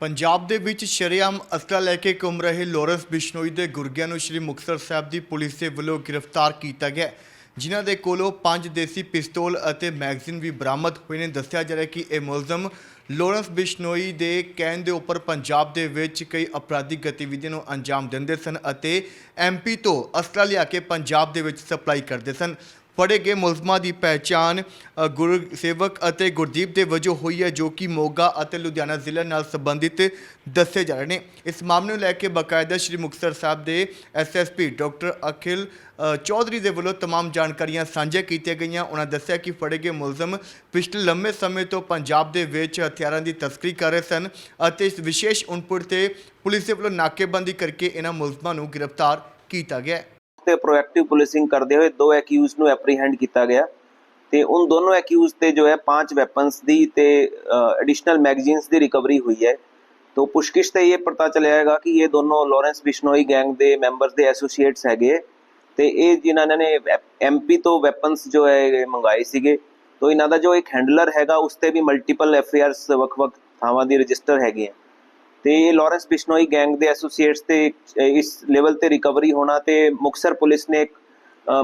ਪੰਜਾਬ ਦੇ ਵਿੱਚ ਸ਼ਰੇਆਮ ਅਸਲਾ ਲੈ ਕੇ ਘੁੰਮ ਰਹੇ ਲੋਰੈਂਸ ਬਿਸ਼ਨੋਈ ਦੇ ਗੁਰਗਿਆਂ ਨੂੰ ਸ਼੍ਰੀ ਮੁਕਤਸਰ ਸਾਹਿਬ ਦੀ ਪੁਲਿਸ ਦੇ ਵੱਲੋਂ ਗ੍ਰਿਫਤਾਰ ਕੀਤਾ ਗਿਆ। ਜਿਨ੍ਹਾਂ ਦੇ ਕੋਲੋਂ ਪੰਜ ਦੇਸੀ ਪਿਸਤੌਲ ਅਤੇ ਮੈਗਜ਼ੀਨ ਵੀ ਬਰਾਮਦ ਹੋਏ ਨੇ। ਦੱਸਿਆ ਜਾ ਰਿਹਾ ਕਿ ਇਹ ਮੁਲਜ਼ਮ ਲੋਰੈਂਸ ਬਿਸ਼ਨੋਈ ਦੇ ਕਹਿਣ ਦੇ ਉੱਪਰ ਪੰਜਾਬ ਦੇ ਵਿੱਚ ਕਈ ਅਪਰਾਧਿਕ ਗਤੀਵਿਧੀਆਂ ਨੂੰ ਅੰਜਾਮ ਦਿੰਦੇ ਸਨ ਅਤੇ ਐਮਪੀ ਤੋਂ ਅਸਲਾ ਲਿਆ ਕੇ ਪੰਜਾਬ ਦੇ ਵਿੱਚ ਸਪਲਾਈ ਕਰਦੇ ਸਨ। ਫੜੇ ਗਏ ਮੁਲਜ਼ਮਾਂ ਦੀ ਪਹਿਚਾਣ ਅ, ਗੁਰਸੇਵਕ ਅਤੇ ਗੁਰਦੀਪ ਦੇ ਵਜੋਂ ਹੋਈ ਹੈ ਜੋ ਕਿ ਮੋਗਾ ਅਤੇ ਲੁਧਿਆਣਾ ਜ਼ਿਲ੍ਹੇ ਨਾਲ ਸੰਬੰਧਿਤ ਦੱਸੇ ਜਾ ਰਹੇ ਨੇ ਇਸ ਮਾਮਲੇ ਨੂੰ ਲੈ ਕੇ ਬਕਾਇਦਾ ਸ਼੍ਰੀ ਮੁਕਤਸਰ ਸਾਹਿਬ ਦੇ ਐਸਐਸਪੀ ਡਾਕਟਰ ਅਖਿਲ ਅ, ਚੌਧਰੀ ਦੇ ਵੱਲੋਂ तमाम ਜਾਣਕਾਰੀਆਂ ਸਾਂਝੀਆਂ ਕੀਤੀਆਂ ਗਈਆਂ ਉਹਨਾਂ ਦੱਸਿਆ ਕਿ ਫੜੇ ਗਏ ਮੁਲਜ਼ਮ ਪਿਛਲੇ ਲੰਮੇ ਸਮੇਂ ਤੋਂ ਪੰਜਾਬ ਦੇ ਵਿੱਚ ਹਥਿਆਰਾਂ ਦੀ ਤਸਕਰੀ ਕਰ ਰਹੇ ਸਨ ਅਤੇ ਇਸ ਵਿਸ਼ੇਸ਼ ਇਨਪੁਟ ਤੇ ਪੁਲਿਸ ਦੇ ਵੱਲੋਂ ਨਾਕੇਬੰਦੀ ਕਰਕੇ ਇਹਨਾਂ ਮੁਲਜ਼ਮਾਂ ਨੂੰ ਗ੍ਰਿਫਤਾਰ ਕੀਤਾ ਗਿਆ ਹੈ ਤੇ ਪ੍ਰੋਐਕਟਿਵ ਪੁਲਿਸਿੰਗ ਕਰਦੇ ਹੋਏ ਦੋ ਐਕਿਊਜ਼ ਨੂੰ ਐਪਰੀਹੈਂਡ ਕੀਤਾ ਗਿਆ ਤੇ ਉਨ ਦੋਨੋਂ ਐਕਿਊਜ਼ ਤੇ ਜੋ ਹੈ ਪੰਜ ਵੈਪਨਸ ਦੀ ਤੇ ਐਡੀਸ਼ਨਲ ਮੈਗਜ਼ੀਨਸ ਦੀ ਰਿਕਵਰੀ ਹੋਈ ਹੈ। ਤੋਂ ਪੁਸ਼ਕਿਸ਼ ਤੇ ਇਹ ਪਤਾ ਚੱਲਿਆ ਹੈਗਾ ਕਿ ਇਹ ਦੋਨੋਂ ਲਾਰੈਂਸ ਬਿਸ਼ਨੋਈ ਗੈਂਗ ਦੇ ਮੈਂਬਰਸ ਦੇ ਐਸੋਸੀਏਟਸ ਹੈਗੇ ਤੇ ਇਹ ਜਿਨ੍ਹਾਂ ਨੇ ਐਮਪੀ ਤੋਂ ਵੈਪਨਸ ਜੋ ਹੈ ਇਹ ਮੰਗਾਏ ਸੀਗੇ। ਤੋਂ ਇਹਨਾਂ ਦਾ ਜੋ ਇੱਕ ਹੈਂਡਲਰ ਹੈਗਾ, ਉਸ ਤੇ ਵੀ ਮਲਟੀਪਲ ਐਫਆਈਆਰਸ ਵੱਖ-ਵੱਖ ਥਾਵਾਂ ਦੀ ਰਜਿਸਟਰ ਹੈਗੇ ਆ। ਤੇ ਇਹ ਲਾਰੈਂਸ ਬਿਸ਼ਨੋਈ ਗੈਂਗ ਦੇ ਐਸੋਸੀਏਟਸ ਤੇ ਇਸ ਲੈਵਲ ਤੇ ਰਿਕਵਰੀ ਹੋਣਾ ਤੇ ਮੁਕਸਰ ਪੁਲਿਸ ਨੇ ਇੱਕ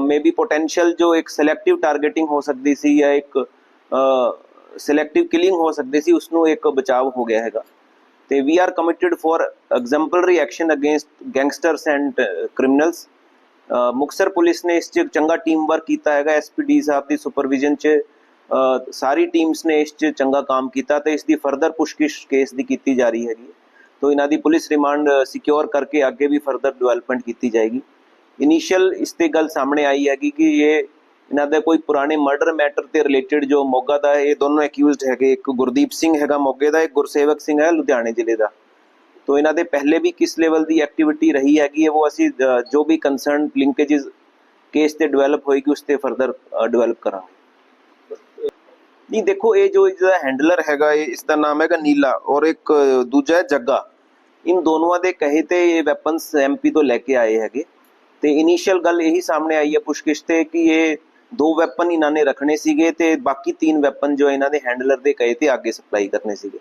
ਮੇਬੀ ਪੋਟੈਂਸ਼ੀਅਲ ਜੋ ਇੱਕ ਸਿਲੈਕਟਿਵ ਟਾਰਗੇਟਿੰਗ ਹੋ ਸਕਦੀ ਸੀ ਜਾਂ ਇੱਕ ਸਿਲੈਕਟਿਵ ਕਿਲਿੰਗ ਹੋ ਸਕਦੀ ਸੀ ਉਸ ਨੂੰ ਇੱਕ ਬਚਾਅ ਹੋ ਗਿਆ ਹੈਗਾ। ਤੇ we are committed for exemplary action against gangsters and criminals Muktsar police ਨੇ ਇਸ 'ਚ ਚੰਗਾ ਟੀਮ ਵਰਕ ਕੀਤਾ ਹੈਗਾ ਐਸਪੀਡੀ ਸਾਹਿਬ ਦੀ ਸੁਪਰਵਿਜ਼ਨ 'ਚ। ਸਾਰੀ ਟੀਮਸ ਨੇ ਇਸ 'ਚ ਚੰਗਾ ਕੰਮ ਕੀਤਾ ਤੇ ਇਸ ਦੀ ਫਰਦਰ ਪੁਸ਼ਕਿਸ਼ ਕੇਸ ਦੀ ਕੀਤੀ ਜਾ ਰਹੀ ਹੈਗੀ। ਤੋ ਇਹਨਾਂ ਦੀ ਪੁਲਿਸ ਰਿਮਾਂਡ ਸਿਕਿਉਰ ਕਰਕੇ ਅੱਗੇ ਵੀ ਫਰਦਰ ਡਿਵੈਲਪਮੈਂਟ ਕੀਤੀ ਜਾਏਗੀ। ਇਨੀਸ਼ੀਅਲ ਇਸ ਤੇ ਗੱਲ ਸਾਹਮਣੇ ਆਈ ਹੈਗੀ ਕਿ ਇਹ ਇਹਨਾਂ ਦਾ ਕੋਈ ਪੁਰਾਣੇ ਮਰਡਰ ਮੈਟਰ ਤੇ ਰਿਲੇਟਡ ਜੋ ਮੋਗਾ ਦਾ ਇਹ ਦੋਨੋਂ ਐਕਿਊਜ਼ਡ ਹੈਗੇ, ਇੱਕ ਗੁਰਦੀਪ ਸਿੰਘ ਹੈਗਾ ਮੋਗੇ ਦਾ, ਇੱਕ ਗੁਰਸੇਵਕ ਸਿੰਘ ਹੈ ਲੁਧਿਆਣੇ ਜ਼ਿਲ੍ਹੇ ਦਾ। ਤੋ ਇਹਨਾਂ ਦੇ ਪਹਿਲੇ ਵੀ ਕਿਸ ਲੈਵਲ ਦੀ ਐਕਟੀਵਿਟੀ ਰਹੀ ਹੈਗੀ ਹੈ, ਉਹ ਅਸੀਂ ਜੋ ਵੀ ਕੰਸਰਨ ਲਿੰਕੇजेस ਕੇਸ ਤੇ ਡਿਵੈਲਪ ਹੋਏਗੀ, ਉਸ ਤੇ ਫਰਦਰ ਡਿਵੈਲਪ ਕਰਾਂਗੇ। ਨਹੀਂ, ਦੇਖੋ, ਇਹ ਜੋ ਇਹਦਾ ਹੈਂਡਲਰ ਹੈਗਾ, ਇਹ ਇਸ ਦਾ ਨਾਮ ਹੈਗਾ ਨੀਲਾ ਔਰ ਇੱਕ ਦੂਜਾ ਹੈ ਜੱਗਾ। ਇਨ ਦੋਨੋਂ ਦੇ ਕਹੇ ਤੇ ਇਹ ਵੈਪਨਸ ਐਮਪੀ ਤੋਂ ਲੈ ਕੇ ਆਏ ਹੈਗੇ। ਤੇ ਇਨੀਸ਼ੀਅਲ ਗੱਲ ਇਹੀ ਸਾਹਮਣੇ ਆਈ ਹੈ ਪੁਸ਼ਕਿਸ਼ ਤੇ ਕਿ ਇਹ ਦੋ ਵੈਪਨ ਇਹਨਾਂ ਨੇ ਰੱਖਣੇ ਸੀਗੇ ਤੇ ਬਾਕੀ ਤਿੰਨ ਵੈਪਨ ਜੋ ਇਹਨਾਂ ਦੇ ਹੈਂਡਲਰ ਦੇ ਕਹੇ ਤੇ ਅੱਗੇ ਸਪਲਾਈ ਕਰਨੇ ਸੀਗੇ।